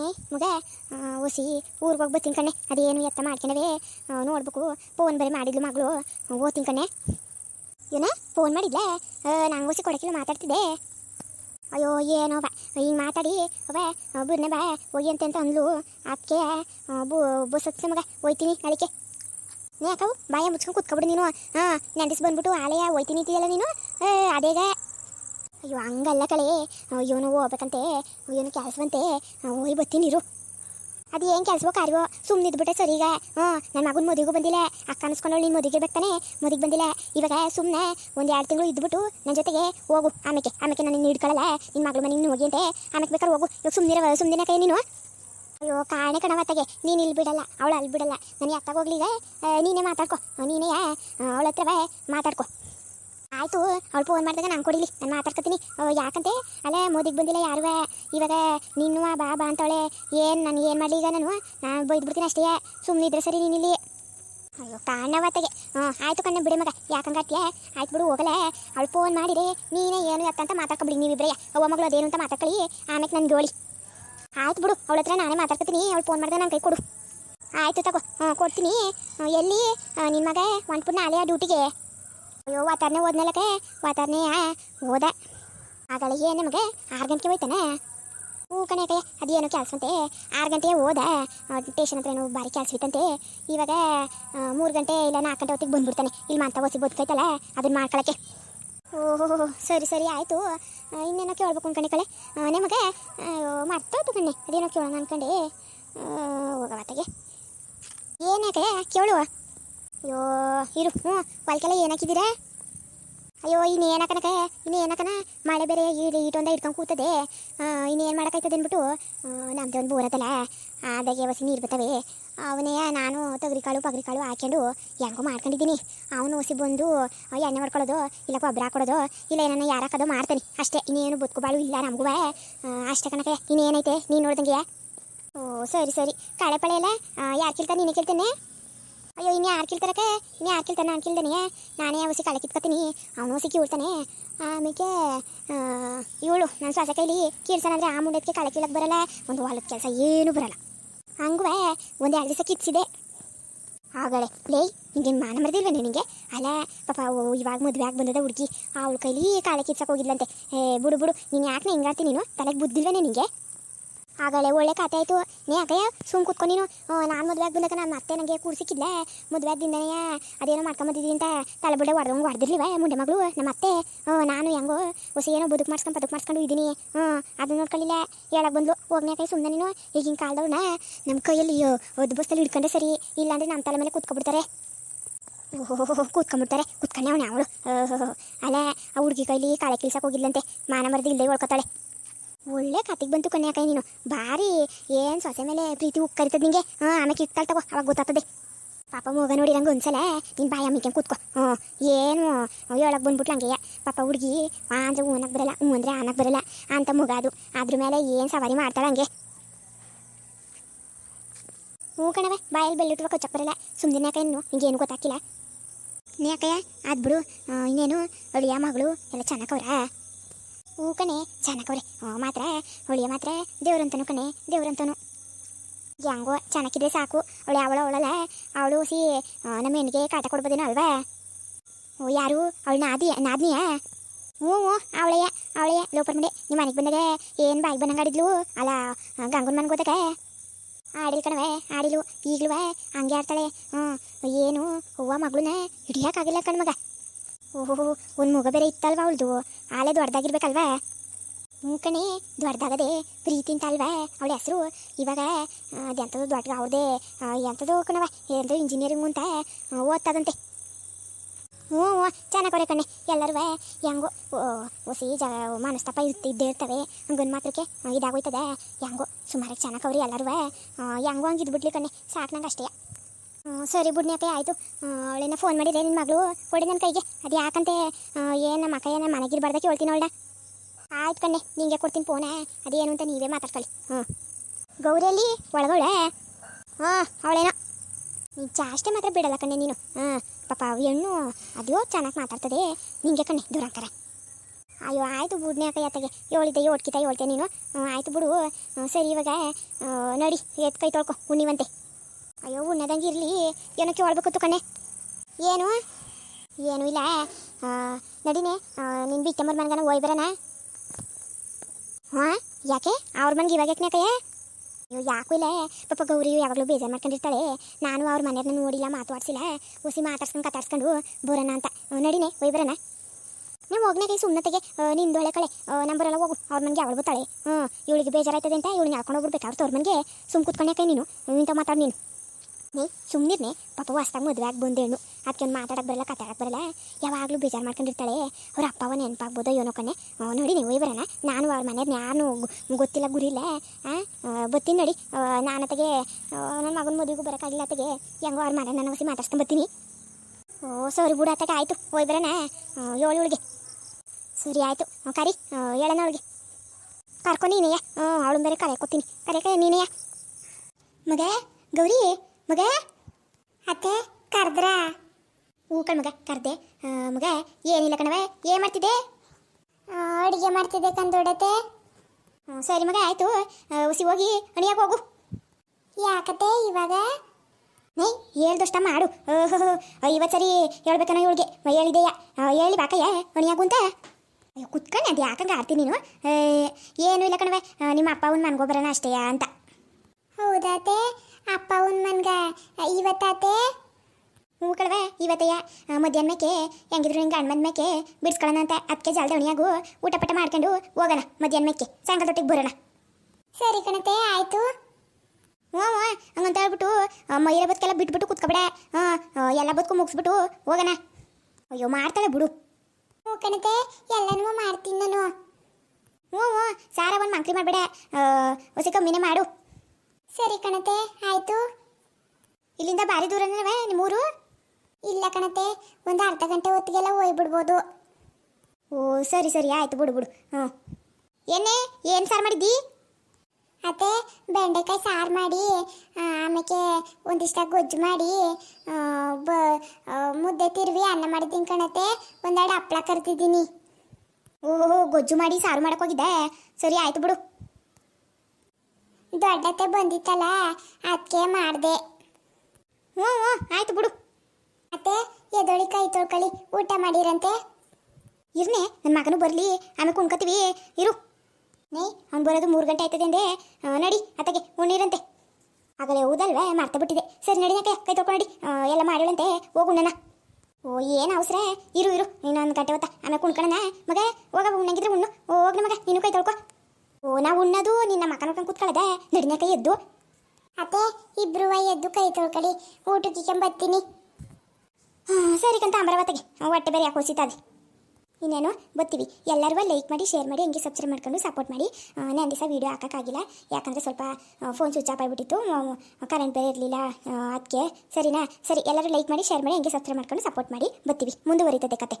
ಏ, ಮಗ ಓಸಿ, ಊರಿಗೆ ಹೋಗಿ ಬರ್ತೀನಿ ಕಣ್ಣೆ. ಅದೇನು ಎತ್ತ ಮಾಡ್ಕೊಂಡವೇ ನೋಡ್ಬೇಕು. ಫೋನ್ ಬರೀ ಮಾಡಿದ್ಲು ಮಗಳು. ಓದ್ತೀನಿ ಕಣ್ಣೆ. ಏನ ಫೋನ್ ಮಾಡಿದ್ಲೆ? ನಂಗೆ ಒಸಿ ಕೊಡಕ್ಕಿಲ್ಲ, ಮಾತಾಡ್ತಿದ್ದೆ. ಅಯ್ಯೋ, ಏನೋ ಬಾ. ಹಿಂಗೆ ಮಾತಾಡಿ ಬಾ ಬಿಡ್ನೆ ಬಾ, ಹೋಗಿ ಅಂತ ಅಂದ್ಲು. ಅದಕ್ಕೆ ಬು ಬಸ್ ಮಗ, ಹೋಯ್ತೀನಿ ಅದಕ್ಕೆ ಯಾಕವು ಬಾಯ ಮುಚ್ಕೊಂಡು ಕುತ್ಕೊಬಿಡು ನೀನು. ಹಾಂ, ನೆಂಟಿಸ್ ಬಂದ್ಬಿಟ್ಟು ಆಲೆಯ ಹೋಯ್ತೀನಿ ಇದೆಯಲ್ಲ ನೀನು? ಅದೇಗ. ಅಯ್ಯೋ, ಹಂಗಲ್ಲ ಕಳೆ ಇವನು ಹೋಗ್ಬೇಕಂತೆ. ಇವನು ಕೆಲಸ ಬಂತೆ ಹೋಗಿ ಬರ್ತೀನಿ ಇರು. ಅದು ಏನು ಕೆಲಸವೋ ಕಾರ್ಯವೋ? ಸುಮ್ಮನೆ ಇದ್ಬಿಟ್ಟೆ ಸರಿ ಈಗ. ಹ್ಞೂ ನನ್ನ ಮಗನ ಮದುವೆಗೂ ಬಂದಿಲ್ಲ. ಅಕ್ಕ ಅನ್ಸ್ಕೊಂಡವಳು ನೀನು ಮದುವೆಗೆ ಬರ್ತಾನೆ ಮದುವೆಗೆ ಬಂದಿಲ್ಲ. ಇವಾಗ ಸುಮ್ಮನೆ ಒಂದು ಎರಡು ತಿಂಗಳು ಇದ್ಬಿಟ್ಟು ನನ್ನ ಜೊತೆಗೆ ಹೋಗು. ಆಮೇಲೆ ಆಮೇಲೆ ನಾನು ಹಿಡ್ಕೊಳ್ಳಲ್ಲ ನಿನ್ನ ಮಗಳ ಮನೆಗೆ ಹೋಗಿ ಅಂತೆ. ಆಮೇಲೆ ಬೇಕಾದ್ರೆ ಹೋಗು. ಇವಾಗ ಸುಮ್ಮನೆ ಸುಮ್ಮನೆ ಕೈ ನೀನು. ಅಯ್ಯೋ, ಕಾಣೆ ಕಣವತ್ತಗೆ ನೀನು ಇಲ್ಲಿ ಬಿಡಲ್ಲ. ಅವಳು ಅಲ್ಲಿ ಬಿಡಲ್ಲ. ನನಗೆ ಅತ್ತಾಗ ಹೋಗ್ಲಿಗ ನೀನೇ ಮಾತಾಡ್ಕೊ. ನೀನೇ ಅವಳ ಹತ್ರವೇ ಮಾತಾಡ್ಕೊ. ಆಯಿತು, ಅವ್ಳು ಫೋನ್ ಮಾಡಿದಾಗ ನಾನು ಕೊಡಿಲಿ, ನಾನು ಮಾತಾಡ್ಕೊತೀನಿ. ಯಾಕಂತೆ? ಅಲ್ಲೇ ಮೋದಿಗೆ ಬಂದಿಲ್ಲ ಯಾರು ಇವಾಗ ನೀನು ಬಾ ಬಾ ಅಂತವಳೆ. ಏನು, ನಾನು ಏನು ಮಾಡಲಿ ಈಗ ನಾನು? ನಾನು ಬೈದ್ಬಿಡ್ತೀನಿ ಅಷ್ಟೇ. ಸುಮ್ಮನೆ ಇದ್ರೆ ಸರಿ ನೀನಿಲ್ಲಿ ಅಯ್ಯೋ ಕಾಣವತ್ತಗೆ ಹ್ಞೂ ಆಯಿತು ಕಣ್ಣ, ಬಿಡಿ ಮಗ. ಯಾಕಂಗಾತ್ಯ ಆಯ್ತು ಬಿಡು, ಹೋಗಲೇ. ಅವಳು ಫೋನ್ ಮಾಡಿರಿ ನೀನೇ ಏನು ಅಂತ ಮಾತಾಡ್ಕೊಬಿಡಿ ನೀವಿಬ್ರೆ ಅವ್ವ ಮಗಳು ಅದೇನು ಅಂತ ಮಾತಾಡ್ಕೊಳ್ಳಿ. ಆಮೇಲೆ ನನ್ನ ಗೋಳಿ ಆಯ್ತು ಬಿಡು, ಅವಳ ಹತ್ರ ನಾನೇ ಮಾತಾಡ್ತೀನಿ ಅವಳು ಫೋನ್ ಮಾಡಿದ್ರೆ ನಾನು ಕೈ ಕೊಡು. ಆಯ್ತು ತಗೋ. ಹ್ಞೂ ಕೊಡ್ತೀನಿ. ಎಲ್ಲಿ? ನಿನ್ನ ಮಗ ಒಂಟ್ಪುಟ್ನ ಆಲೆಯ ಡ್ಯೂಟಿಗೆ ಅಯ್ಯೋ ವಾತಾವರಣ ಓದ್ನಲ್ಲಕ್ಕೆ ವಾತಾವರಣ ಹೋದ. ಏನು ನಮಗೆ? ಆರು ಗಂಟೆಗೆ ಹೋಯ್ತಾನೆ. ಹ್ಞೂ ಕಣೆ ಕೈ ಅದೇನೋ ಕೆಲಸ ಅಂತೆ. ಆರು ಗಂಟೆಗೆ ಹೋದ. ಟೇಷನ್ ಹತ್ರ ಏನೋ ಭಾರಿ ಕೆಲಸ ಇತ್ತಂತೆ. ಇವಾಗ ಮೂರು ಗಂಟೆ ಇಲ್ಲ ನಾಲ್ಕು ಗಂಟೆ ಹೊತ್ತಿಗೆ ಬಂದ್ಬಿಡ್ತಾನೆ. ಇಲ್ಲಿ ಮಾಂತ ಓಸಿ ಬದುಕೈತಲ್ಲ, ಅದನ್ನ ಮಾಡ್ಕೊಳಕ್ಕೆ. ಓಹೋ ಸರಿ ಸರಿ, ಆಯಿತು. ಇನ್ನೇನೋ ಕೇಳ್ಬೇಕು ಅನ್ಕಣೆ ಕಳೆ ನಿಮಗೆ ಮರ್ತೋಯ್ತು ಕಣ್ಣೆ ಅದೇನೋ ಕೇಳೋಣ ಅನ್ಕಂಡೆ. ಹೋಗವತ್ತಿಗೆ ಏನಾಕೆ ಕೇಳುವ ಅಯ್ಯೋ ಇರು, ಹ್ಞೂ, ಹೊಲ್ಕೆಲ್ಲ ಏನಾಕಿದ್ದೀರಾ? ಅಯ್ಯೋ ಇನ್ನೇನಕನಕ ಇನ್ನೇನಕನ ಮಳೆ ಬೇರೆ ಈಡು ಇಟ್ಟೊಂದ ಇಟ್ಕೊಂಡು ಕೂತದೆ. ಇನ್ನೇನು ಮಾಡೋಕ್ಕಾಯ್ತದೆ ಅಂದ್ಬಿಟ್ಟು ನಮ್ಮದೇ ಒಂದು ಬೋರದಲ್ಲ ಅದಾಗೆ ಹೊಸಿ ನೀರು ಬರ್ತವೆ ಅವನೇ ನಾನು ತೊಗರಿಕಾಳು, ಪಗರಿಕಾಳು ಹಾಕ್ಯಂಡು ಹೆಂಗೋ ಮಾಡ್ಕೊಂಡಿದ್ದೀನಿ. ಅವನು ಹೊಸಿ ಬಂದು ಎಣ್ಣೆ ಹೊಡ್ಕೊಳ್ಳೋದು ಇಲ್ಲ ಗೊಬ್ಬರ ಹಾಕೊಡೋದು, ಇಲ್ಲ ಏನನ್ನ ಯಾರು ಹಾಕೋದು ಮಾಡ್ತಾನೆ. ಅಷ್ಟೇ, ಇನ್ನೇನು ಬದುಕೋಬಾಳು ಇಲ್ಲ ನಮಗೂ. ಅಷ್ಟೇ ಕಣಕ ಇನ್ನೇನೈತೆ? ನೀನು ನೋಡ್ದಂಗೆ ಓ, ಸರಿ ಸರಿ. ಕಳೆ ಪಳೆ ಎಲ್ಲ ಯಾರು ಕೇಳ್ತಾನೆ ನೀನೇ ಕೇಳ್ತೇನೆ? ಅಯ್ಯೋ, ಇನ್ನು ಯಾರು ಕೇಳ್ತಾರಕ್ಕೆ ಇನ್ನು ಯಾರು ಕೇಳ್ತಾನೆ ನಾನು ನಾನೇ ಅವಸಿ ಕಳೆ ಕಿತ್ಕೊತೀನಿ ಅವನು ಸಿಕ್ಕಿ ಉಳ್ತಾನೆ ಆಮೇಲೆ ಇವಳು ನನ್ನ ಶ್ವಾಸ ಕೈಲಿ ಕೀಳ್ಸಾನ ಅಂದರೆ ಆ ಮುಂಡಕ್ಕೆ ಕಳೆ ಕೀಳಕ್ಕೆ ಬರಲ್ಲ. ಒಂದು ಹೊಲದ ಕೆಲಸ ಏನೂ ಬರಲ್ಲ. ಹಂಗೂ ಒಂದು ಎರಡು ದಿವಸ ಕಿತ್ಸಿದೆ ಆಗಳೆ ಲೇ ನಿಂಗೇನು ಮಾನ ಮರದಿಲ್ವ ನಿನಗೆ ಅಲ್ಲ, ಪಾಪ ಇವಾಗ ಮದುವೆ ಆಗಿ ಬಂದದ ಹುಡುಗಿ. ಅವಳ ಕೈಲಿ ಕಾಳೆ ಕಿತ್ಸಕ್ಕೆ ಹೋಗಿದ್ಲಂತೆ. ಏ, ಬುಡು ಬುಡು, ನೀನು ಯಾಕೆ ಹಿಂಗಾಡ್ತೀನಿ ನೀನು? ತಲೆಗೆ ಬುದ್ಧಿಲ್ವ ನಿನಗೆ ಆಗಲೇ ಒಳ್ಳೆ ಕತೆ ಆಯಿತು. ನೀ ಯಾಕಯ್ಯ ಸುಮ್ ಕುತ್ಕೊ ನೀನು? ಮದುವೆಗೆ ಬಂದಾಗ ನಾನು ಅತ್ತೆ ನನಗೆ ಕೂಡ್ಸಿಕ್ಕಿದ್ಲೆ ಮದುವೆ ಆಗಿಂದನೇ ಅದೇನೋ ಮಾಡ್ಕೊಂಬಂದಿದ್ದೀನಿ ಅಂತ ತಲೆ ಬಿಡ ಹೊಡೆದಂಗೆ ಹೊಡೆದಿರ್ಲಿವ ಮುಂಡೆ ಮಗಳು? ನಮ್ಮ ಅತ್ತೆ. ನಾನು ಹೆಂಗೋ ಹೊಸ ಏನೋ ಬದುಕು ಮಾಡ್ಸ್ಕೊಂಡು ಬದುಕು ಮಾಡ್ಸ್ಕೊಂಡು ಇದ್ದೀನಿ. ಹ್ಞೂ ಅದನ್ನ ನೋಡ್ಕೊಳ್ಳಿಲ್ಲ ಹೇಳಕ್ಕೆ ಬಂದ್ಲು. ಹೋಗ್ನೇ ಕೈ ಸುಮ್ಮನೆ ನೀನು? ಈಗಿನ ಕಾಲದವ್ನ ನಮ್ಮ ಕೈಯಲ್ಲಿ ಒದ್ದು ಬಸ್ಸಲ್ಲಿ ಹಿಡ್ಕೊಂಡೆ ಸರಿ. ಇಲ್ಲಾಂದ್ರೆ ನಮ್ಮ ತಲೆ ಮೇಲೆ ಕೂತ್ಕೊಬಿಡ್ತಾರೆ. ಓಹೋ ಕೂತ್ಕೊಂಡ್ಬಿಡ್ತಾರೆ ಕೂತ್ಕೊಂಡೆ ಅವಳು. ಅಲ್ಲ, ಆ ಹುಡುಗಿ ಕೈಲಿ ಕಾಳೆ ಕೆಲ್ಸಕ್ಕೆ ಹೋಗಿದ್ಲಂತೆ. ಮಾನ ಮರದಿ ಇಲ್ಲದೆ ಹೊಳ್ಕೊತಾಳೆ ಒಳ್ಳೆ ಕತೆಗೆ ಬಂತು ಕನ್ಯಾಕ ನೀನು. ಭಾರಿ ಏನು ಸೊಸೆ ಮೇಲೆ ಪ್ರೀತಿ ಉಕ್ಕರಿತದ ನಿಂಗೆ? ಹಾಂ ಆಮೇಲೆ ತಗೋ, ಅವಾಗ ಗೊತ್ತಾಗ್ತದೆ. ಪಾಪ ಮಗ ನೋಡಿ ನಂಗೆ ಒಂದ್ಸಲ ನಿನ್ನ ಬಾಯ ಅಮ್ಮಿಕೆ ಕೂತ್ಕೋ. ಹ್ಞೂ ಏನು? ಹೇಳಕ್ಕೆ ಬಂದ್ಬಿಟ್ಲು ಹಂಗೆಯ ಪಾಪ ಹುಡುಗಿ, ಆ ಅಂದ್ರೆ ಬರಲ್ಲ ಹ್ಞೂ ಅಂದ್ರೆ ಆನಕ್ಕೆ ಬರಲ್ಲ. ಅಂತ ಮಗ ಅದು. ಅದ್ರ ಮೇಲೆ ಏನು ಸವಾರಿ ಮಾಡ್ತಾಳೆ ಹಂಗೆ? ಹ್ಞೂ ಕಣವೆ ಬಾಯಲ್ಲಿ ಬೆಲ್ಲಿಟ್ಟು ಕೊಚ್ಚಕ್ಕೆ ಬರಲ್ಲ. ಸುಮ್ಮನೆ ಯಾಕೆ ಇನ್ನು ನಿಂಗೇನು ನೀ ಯಾಕಯ್ಯ? ಅದು ಇನ್ನೇನು, ಅಳಿಯ ಮಗಳು ಎಲ್ಲ ಚೆನ್ನಾಗವ್ರ ಹ್ಞೂ, ಮಾತ್ರ, ಹುಳಿಯ ಮಾತ್ರ, ದೇವ್ರಂತನು ಕಣೆ, ದೇವ್ರಂತನು. ಹೆಂಗೋ ಚೆನ್ನಾಗಿದ್ರೆ ಸಾಕು. ಅವಳು ಅವಳು ಅವಳಲ್ಲ, ಅವಳು ಸಿ ನಮ್ಮ ಹೆಣ್ಣಿಗೆ ಕಾಟ ಕೊಡ್ಬೋದೇನೋ ಅಲ್ವಾ? ಓ ಯಾರು? ಅವಳು ನಾದಿ, ನಾದ್ನಿಯಾ? ಹ್ಞೂ ಹ್ಞೂ, ಅವಳೆಯ ಅವಳೆಯ. ಲೋಪರ್ ಮುಂಡೆ ನಿಮ್ಮ ಮನೆಗೆ ಬಂದಾಗ ಏನು ಬಾಯಿಗೆ ಬಂದಂಗೆ ಆಡಿದ್ಲು? ಅಲ್ಲ, ಗಂಗನ ಮನೆಗೆ ಹೋದಾಗ? ಆಡಿಲ್ ಕಣವೆ ಆಡಿಲು ಈಗಲೂ ಹಂಗೆ ಆಡ್ತಾಳೆ. ಹ್ಞೂ, ಏನು, ಹೂವ ಮಗಳನ್ನ ಹಿಡಿಯೋಕ್ಕಾಗಿಲ್ಲ ಕಣ್ಮಗ. ಓಹೋ ಒಂದು ಮಗ ಬೇರೆ ಇತ್ತಲ್ವಾ ಅವಳದು? ಆಲೆ ದೊಡ್ಡದಾಗಿರ್ಬೇಕಲ್ವಾ ಹ್ಞೂ ಕಣೆ ದೊಡ್ಡದಾಗದೆ ಪ್ರೀತಿ ಅಂತ ಅಲ್ವಾ? ಅವಳ ಹೆಸರು ಇವಾಗ ಅದೆಂಥದ್ದು ದೊಡ್ಡ ಅವ್ರದೇ ಎಂಥದ್ದು ಕಣವ ಎಂಥದ್ದು ಇಂಜಿನಿಯರಿಂಗ್ ಅಂತ ಓದ್ತದಂತೆ. ಹ್ಞೂ ಚೆನ್ನಾಗವ್ರೆ ಕಣ್ಣೆ ಎಲ್ಲರೂ ಹೆಂಗೋ ಸಿ ಜ ಮನಸ್ತಪ್ಪ ಇದ್ದೇ ಇರ್ತವೆ. ಹಂಗನ್ ಮಾತ್ರಕ್ಕೆ ಇದಾಗೋಯ್ತದೆ. ಹೆಂಗೋ, ಸುಮಾರಾಗಿ ಚೆನ್ನಾಗವ್ರಿ ಎಲ್ಲರೂ ಹೆಂಗೋ ಹಂಗೆ ಇದ್ಬಿಡ್ಲಿ ಕಣ್ಣೆ ಸಾಕು ನಂಗೆ ಅಷ್ಟೇ. ಸರಿ ಬುಡ್ನ್ಯಾಕೆ ಆಯಿತು. ಅವಳೇನ ಫೋನ್ ಮಾಡಿದೆ ನಿನ್ನ ಮಗಳು ಕೊಡಿ ನನ್ನ ಕೈಗೆ. ಅದು ಯಾಕಂತೆ ಏನು ನಮ್ಮ ಅಕ್ಕ, ಏನೋ ಮನೆಗಿರ್ಬಾರ್ದ ಕೇಳ್ತೀನಿ ಅವಳ ಆಯ್ತು ಕಣ್ಣೆ, ನಿಂಗೆ ಕೊಡ್ತೀನಿ ಫೋನ ಅದೇನು ಅಂತ ನೀವೇ ಮಾತಾಡ್ಕೊಳ್ಳಿ. ಹ್ಞೂ. ಗೌರಿಯಲ್ಲಿ ಒಳಗವಳೆ ಹಾಂ ಅವಳೇನೋ. ನೀನು ಜಾಸ್ತಿ ಮಾತ್ರ ಬಿಡಲ್ಲ ಕಣ್ಣೆ ನೀನು. ಹಾಂ ಪಾಪ ಹೆಣ್ಣು ಅದು ಚೆನ್ನಾಗಿ ಮಾತಾಡ್ತದೆ. ನಿಂಗೆ ಕಣ್ಣೆ, ದೂರ ಅಂತಾರೆ. ಅಯ್ಯೋ, ಆಯಿತು ಬುಡ್ನೆ ಅಕ್ಕ ಯಾತಗೆ ಹೇಳಿದ್ದೆ ಓಟ್ಕಿತ ಹೇಳ್ತೆ ನೀನು. ಆಯ್ತು ಬಿಡು. ಸರಿ ಇವಾಗ ನಡಿ, ಎತ್ ಕೈ ತೊಳ್ಕೊ, ಉಣ್ಣಿವಂತೆ. ಅಯ್ಯೋ, ಉಣ್ಣದಂಗೆ ಇರಲಿ. ಏನೋ ಕೇಳ್ಬೇಕಿತ್ತು ಕಣ್ಣೆ. ಏನು? ಏನು ಇಲ್ಲ. ನಡಿನೆ ನಿನ್ನ ಬಿಟ್ಟಮ್ಮರ ಮನ್ಗನ ಹೋಯ್ ಬರೋಣ. ಹಾಂ? ಯಾಕೆ? ಅವ್ರ ಮನೆಗೆ ಇವಾಗ ಯಾಕೆ ಅಯ್ಯೋ, ಯಾಕೂ ಇಲ್ಲ. ಪಾಪ ಗೌರಿ ಯಾವಾಗಲೂ ಬೇಜಾರು ಮಾಡ್ಕೊಂಡಿರ್ತಾಳೆ. ನಾನು ಅವ್ರ ಮನೆಯವ್ರನ್ನ ನೋಡಿಲ್ಲ, ಮಾತಾಡ್ಸಿಲ್ಲ. ಹೊಸಿ ಮಾತಾಡ್ಸ್ಕೊಂಡು ಕತಾಡ್ಸ್ಕೊಂಡು ಬರೋಣ ಅಂತ. ನಡಿನೇ, ಹೋಯ್ ಬರೋಣ. ನೀವು ಹೋಗ್ನಾಗೆ ನಿಂದು ಒಳ್ಳೆ ಕಳೆ. ನಂಬರೆಲ್ಲ ಹೋಗು. ಅವ್ರ ಮನೆಗೆ ಅವಳು ಬರ್ತಾಳೆ ಹ್ಞೂ ಇವಳಿಗೆ ಬೇಜಾರಾಯ್ತದೆ ಅಂತ ಇವಳನ್ನ ಹಾಕೊಂಡು ಹೋಗ್ಬಿಡ್ಬೇಕು. ಅವ್ರ ತೋರ್ ಮನೆಗೆ. ಸುಮ್ ಕೈ ನೀನು? ಇಂಥ ಮಾತಾಡು ನೀನು. ನೀ ಸುಮ್ಮನಿರ್ನೆ ಪಾಪ ಹೊಸ್ದಾಗ ಮದುವೆ ಆಗಿ ಅದಕ್ಕೆ ಒಂದು ಮಾತಾಡಕ್ಕೆ ಬರಲ್ಲ ಕತ್ತಾಡಕ್ಕೆ ಬರಲ್ಲ. ಯಾವಾಗಲೂ ಬೇಜಾರು ಮಾಡ್ಕೊಂಡಿರ್ತಾಳೆ. ಅವ್ರ ಅಪ್ಪವ ನೆನಪಾಗ್ಬೋದೋ ಏನೋ ಕಣೆ. ನೋಡಿ ನೀವು ಬರೋಣ ನಾನು ಅವ್ರ ಮನೆಯವ್ರನ್ನ ಯಾರು ಗೊತ್ತಿಲ್ಲ, ಗುರಿ ಇಲ್ಲ. ಬತ್ತೀನಿ ನೋಡಿ. ನಾನು ಅತ್ತಗೆ ನನ್ನ ಮಗನ ಮದುವೆಗೂ ಬರೋಕ್ಕಾಗಿಲ್ಲ ಅತ್ತಗೆ ಹೆಂಗೋ ಅವ್ರ ಮನೆ ನನ್ನ ಹೊಸಿ ಮಾತಾಡ್ಸ್ಕೊಂಡು ಬರ್ತೀನಿ ಓ, ಸರಿ ಬಿಡು ಅತ್ತಗೆ. ಆಯಿತು ಹೋಯ್ ಬರೋಣ ಏಳು ಹುಡುಗಿ ಸರಿ, ಆಯಿತು. ಕರಿ. ಹೇಳೋಣ ಅವಳಿಗೆ. ಕರ್ಕೊ ನೀನೆಯ. ಹ್ಞೂ ಅವಳು ಬೇರೆ ಕರೆ ಕೊಡ್ತೀನಿ ಕರೆ ನೀನೆಯ. ಮಗ, ಗೌರಿ. ಮಗ? ಅತ್ತೆ, ಕರ್ದ್ರ? ಹೂ ಮಗ, ಕರ್ದೆ. ಮಗ, ಏನಿಲ್ಲ ಕಣವ ಏನು ಮಾಡ್ತಿದ್ದೆ? ಅಡುಗೆ ಮಾಡ್ತಿದ್ದೆ ಕಂದೊಡತೆ ಸರಿ ಮಗ, ಆಯಿತು. ಉಸಿ ಹೋಗಿ ಅಣಿಯಾಗ ಹೋಗು. ಯಾಕತ್ತೆ ಇವಾಗ? ನೈ ಹೇಳ್ದಷ್ಟ ಮಾಡು ಇವತ್ತು ಸರಿ ಹೇಳ್ಬೇಕನ ಇವಳಿಗೆ. ಹೇಳಿದೆಯ? ಹೇಳಿ ಬಾಕಯ್ಯ ಅಣಿಯಾಗು ಅಂತ. ಅಯ್ಯೋ ಕುತ್ಕೊಂಡು ಅದು ಯಾಕಂಗೆ ಆಡ್ತೀನಿ ನೀನು? ಏನು ಇಲ್ಲ ಕಣವೆ ನಿಮ್ಮ ಅಪ್ಪ ಅವ್ನು ಮನ್ಗೋ ಬರೋಣ ಅಷ್ಟೇಯ ಅಂತ. ಹೌದಾತೆ ಅಪ್ಪ ಅವನ್ ಮನ್ಗ ಇವತ್ತಾತೆ ಹ್ಞೂ ಕಡವೆ ಇವತ್ತಯ್ಯ. ಮಧ್ಯಾಹ್ನ ಮೇಕೆ ಹೆಂಗಿದ್ರು ಹಿಂಗೆ ಅಣ್ಣ ಮೇಕೆ ಬಿಡ್ಸ್ಕೊಳ್ಳೋಣ ಅಂತ ಅದಕ್ಕೆ ಜಾಲದ ಉಣಿಯಾಗು ಊಟ ಪಟ ಮಾಡ್ಕೊಂಡು ಹೋಗೋಣ ಮಧ್ಯಾಹ್ನ ಮೇಕೆ. ಸಾಯಂಕಾಲದೊಟ್ಟಿಗೆ ಬರೋಣ. ಸರಿ ಕಣತೆ ಆಯಿತು. ಹ್ಞೂ ಹಂಗಂತ ಹೇಳ್ಬಿಟ್ಟು ಮೈರ ಬದುಕೆಲ್ಲ ಬಿಟ್ಬಿಟ್ಟು ಕೂತ್ಕೊಬೇಡ. ಹಾಂ ಎಲ್ಲ ಬದುಕು ಮುಗಿಸ್ಬಿಟ್ಟು ಹೋಗೋಣ. ಅಯ್ಯೋ ಮಾಡ್ತಾಳೆ ಬಿಡು. ಹ್ಞೂ ಕಣತೆ ಎಲ್ಲನೂ ಮಾಡ್ತೀನಿ ನಾನು. ಹ್ಞೂ ಹ್ಞೂ. ಸಾರ ಒಂದು ಮಂಕ್ರಿ ಮಾಡಬೇಡ. ಹೊಸ ಕಮ್ಮಿನೇ ಮಾಡು. ಸರಿ ಕಣತೆ, ಆಯಿತು. ಇಲ್ಲಿಂದ ಭಾರಿ ದೂರನವೇ ನಿಮ್ಮೂರು? ಇಲ್ಲ ಕಣತೆ, ಒಂದು ಅರ್ಧ ಗಂಟೆ ಹೊತ್ತಿಗೆಲ್ಲ ಹೋಗ್ಬಿಡ್ಬೋದು ಓ, ಸರಿ ಸರಿ, ಆಯ್ತು, ಬಿಡು ಬಿಡು. ಹಾಂ. ಏನೇ ಏನು ಸಾರು ಮಾಡಿದ್ದಿ? ಅತ್ತೆ, ಬೆಂಡೆಕಾಯಿ ಸಾರು ಮಾಡಿ ಆಮೇಲೆ ಒಂದಿಷ್ಟ ಗೊಜ್ಜು ಮಾಡಿ ಬ ಮುದ್ದೆ ತಿರುವಿ ಅನ್ನ ಮಾಡಿದ್ದೀನಿ ಕಣತೆ. ಒಂದೆರಡು ಹಪ್ಪಳ ಕರ್ತಿದ್ದೀನಿ ಓಹೋ, ಗೊಜ್ಜು ಮಾಡಿ ಸಾರು ಮಾಡೋಕ್ಕೋಗಿದ್ದೆ ಸರಿ, ಆಯ್ತು, ಬಿಡು. ದೊಡ್ಡತ್ತೆ ಬಂದಿತ್ತಲ್ಲ ಅದಕ್ಕೆ ಮಾಡಿದೆ. ಹ್ಞೂ ಹ್ಞೂ, ಆಯ್ತು ಬಿಡು. ಮತ್ತೆ ಎದೊಳಿ ಕೈ ತೊಳ್ಕೊಳ್ಳಿ, ಊಟ ಮಾಡಿರಂತೆ. ಇರ್ನೆ ನನ್ನ ಮಗನು ಬರಲಿ, ಆಮೇಲೆ ಕುಣ್ಕೋತೀವಿ ಇರು. ನೇ, ಅವ್ನು ಬರೋದು ಮೂರು ಗಂಟೆ ಆಯ್ತದೆ ಅಂದೆ. ನಡಿ, ಅತ್ತಗೆ ಉಣ್ಣಿರಂತೆ. ಆಗಲೇ ಹೌದಲ್ವೇ, ಮಾಡ್ತಾ ಬಿಟ್ಟಿದೆ ಸರಿ, ನಡಿ ಯಾಕೆ ಕೈ ತೊಳ್ಕೊಂಡು ಎಲ್ಲ ಮಾಡೋಳಂತೆ ಹೋಗುಣ್ಣನ ಓ, ಏನು ಅವಸರ? ಇರು ಇರು ಇನ್ನೊಂದು ಗಂಟೆ ಹೊತ್ತ. ಆಮೇಲೆ ಕುಣ್ಕೊಳ್ಳೋಣ ಮಗ ಹೋಗ ಉಣ್ಣಂಗಿದ್ರೆ ಉಣ್ಣು. ಹೋಗ್ನ ಮಗ, ನೀನು ಕೈ ತೊಳ್ಕೊ. ಓ ನಾವು ಉಣ್ಣೋದು ನಿನ್ನ ಮಕ್ಕ ನೋಡ್ಕೊಂಡು ಕೂತ್ಕೊಳ್ಳೋದೆ? ನಡಿನ ಕೈ ಎದ್ದು. ಅತ್ತೆ ಇಬ್ರು ಎದ್ದು ಕೈ ತೊಳ್ಕೊಳ್ಳಿ. ಊಟಕ್ಕೆ ಬರ್ತೀನಿ ಹಾಂ ಸರಿ ಕಂತ ಅಮರಾವತಿಗೆ ಹೊಟ್ಟೆ ಬೇರೆ ಯಾಕೆ ಹೋಸಿತಾದೆ ಇನ್ನೇನು ಬರ್ತೀವಿ ಎಲ್ಲರೂ ಲೈಕ್ ಮಾಡಿ ಶೇರ್ ಮಾಡಿ ಹಂಗೆ ಸಬ್ಸ್ಕ್ರೈಬ್ ಮಾಡ್ಕೊಂಡು ಸಪೋರ್ಟ್ ಮಾಡಿ. ನಾನು ದಿವಸ ವೀಡಿಯೋ ಹಾಕೋಕ್ಕಾಗಿಲ್ಲ. ಯಾಕಂದರೆ ಸ್ವಲ್ಪ ಫೋನ್ ಸ್ವಿಚ್ ಆಫ್ ಆಗಿಬಿಟ್ಟಿತ್ತು. ಕರೆಂಟ್ ಬೇರೆ ಇರಲಿಲ್ಲ ಅದಕ್ಕೆ ಸರಿನಾ? ಸರಿ ಎಲ್ಲರೂ ಲೈಕ್ ಮಾಡಿ ಶೇರ್ ಮಾಡಿ ಹಂಗೆ ಸಬ್ಸ್ಕ್ರೈಬ್ ಮಾಡ್ಕೊಂಡು ಸಪೋರ್ಟ್ ಮಾಡಿ. ಬರ್ತೀವಿ ಮುಂದುವರಿತದೆ ಕತೆ.